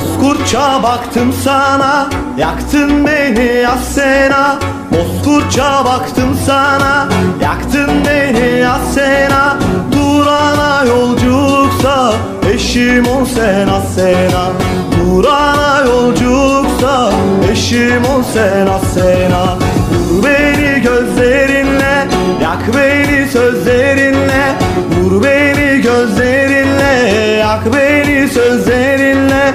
Bozkurtça baktım sana Yaktın beni Asena. Bozkurtça baktım sana Yaktın beni Asena. Durana yolculuksa Eşim ol sen Asena. Durana yolculuksa Eşim ol sen Asena. Vur beni gözlerinle Yak beni sözlerinle. Vur beni gözlerinle Yak beni sözlerinle